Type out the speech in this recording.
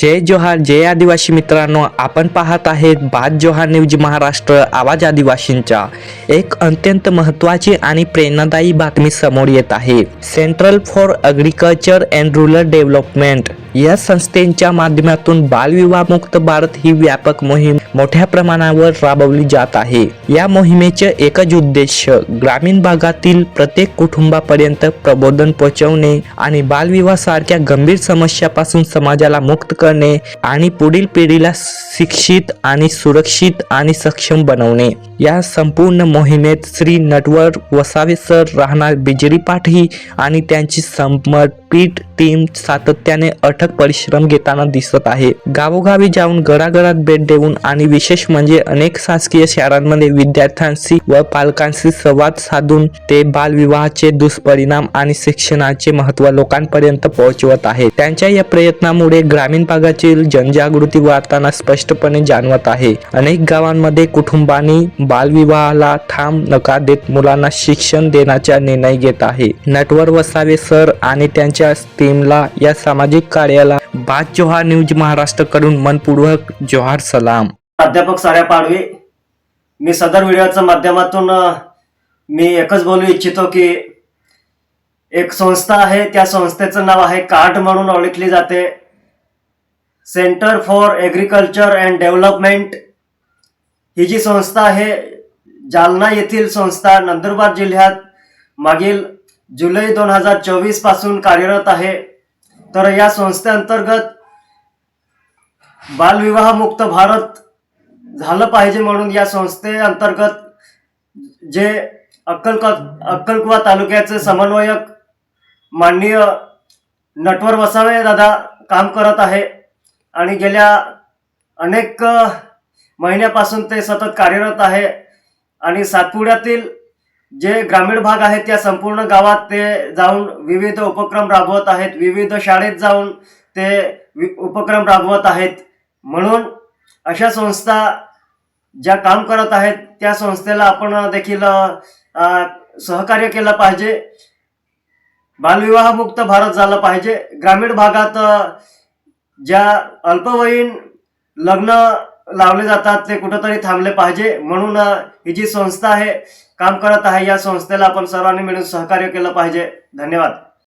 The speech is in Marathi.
जय जोहार जय आदिवासी मित्रांनो आपण पाहत आहेत बाद जोहार न्यूज महाराष्ट्र आवाज आदिवासींचा एक अत्यंत महत्त्वाची आणि प्रेरणादायी बातमी समोर येत आहे. Central for agriculture and rural development या संस्थेच्या माध्यमातून बालविवाहमुक्त भारत ही व्यापक मोहीम मोठ्या प्रमाणावर राबवली जात आहे. या मोहिमेचे एकच उद्देश ग्रामीण भागातील प्रत्येक कुटुंबापर्यंत प्रबोधन पोहोचवणे आणि बालविवाह सारख्या गंभीर समस्यापासून समाजाला मुक्त करणे आणि पुढील पिढीला शिक्षित आणि सुरक्षित आणि सक्षम बनवणे. या संपूर्ण मोहिमेत श्री नटवर वसावे सर राहणार बिजरी पाठी आणि त्यांची पीठ टीम सातत्याने अथक परिश्रम घेताना दिसत आहे. गावोगावी जाऊन घराघरात भेट देऊन आणि विशेष म्हणजे अनेक शासकीय शाळांमध्ये विद्यार्थ्यांशी व पालकांशी संवाद साधून ते बालविवाहाचे दुष्परिणाम आणि शिक्षणाचे महत्त्व लोकांपर्यंत पोहोचवत आहे. त्यांच्या या प्रयत्नामुळे ग्रामीण भागातील जनजागृती वाढताना स्पष्टपणे जाणवत आहे. अनेक गावांमध्ये कुटुंबांनी बालविवाहाला ठाम नकार देत मुलांना शिक्षण देण्याचा निर्णय घेत आहे. नटवर वसावे सर आणि यांच्या स्टेमला या सामाजिक कार्याला. बाद जोहार न्यूज महाराष्ट्रकडून मनपूर्वक जोहार सलाम. प्राध्यापक साऱ्या पाडवी मी सदर व्हिडिओच्या माध्यमातून मी एकच बोलू इच्छितो की एक संस्था आहे त्या संस्थेचं नाव आहे कार्ट म्हणून ओळखली जाते. Centre for agriculture and development ही जी संस्था आहे जालना येथील संस्था नंदुरबार जिल्ह्यात मागील जुलै दोन हजार चोवीसपासून कार्यरत आहे. तर या संस्थेअंतर्गत बालविवाहमुक्त भारत झालं पाहिजे म्हणून या संस्थेअंतर्गत जे अक्कलक अक्कलकुवा तालुक्याचे समन्वयक माननीय नटवर वसावे दादा काम करत आहे आणि गेल्या अनेक महिन्यापासून ते सतत कार्यरत आहे. आणि सातपुड्यातील जे ग्रामीण भाग आहेत त्या संपूर्ण गावात ते जाऊन विविध उपक्रम राबवत आहेत. विविध शाळेत जाऊन ते वि- उपक्रम राबवत आहेत. म्हणून अशा संस्था ज्या काम करत आहेत त्या संस्थेला आपण देखील सहकार्य केलं पाहिजे. बालविवाहमुक्त भारत झालं पाहिजे. ग्रामीण भागात ज्या अल्पवयीन लग्न लावले जातात ते कुठंतरी थांबले पाहिजे. म्हणून ही जी संस्था आहे काम करत आहे या संस्थेला आपण सर्वांनी मिळून सहकार्य केलं पाहिजे. धन्यवाद.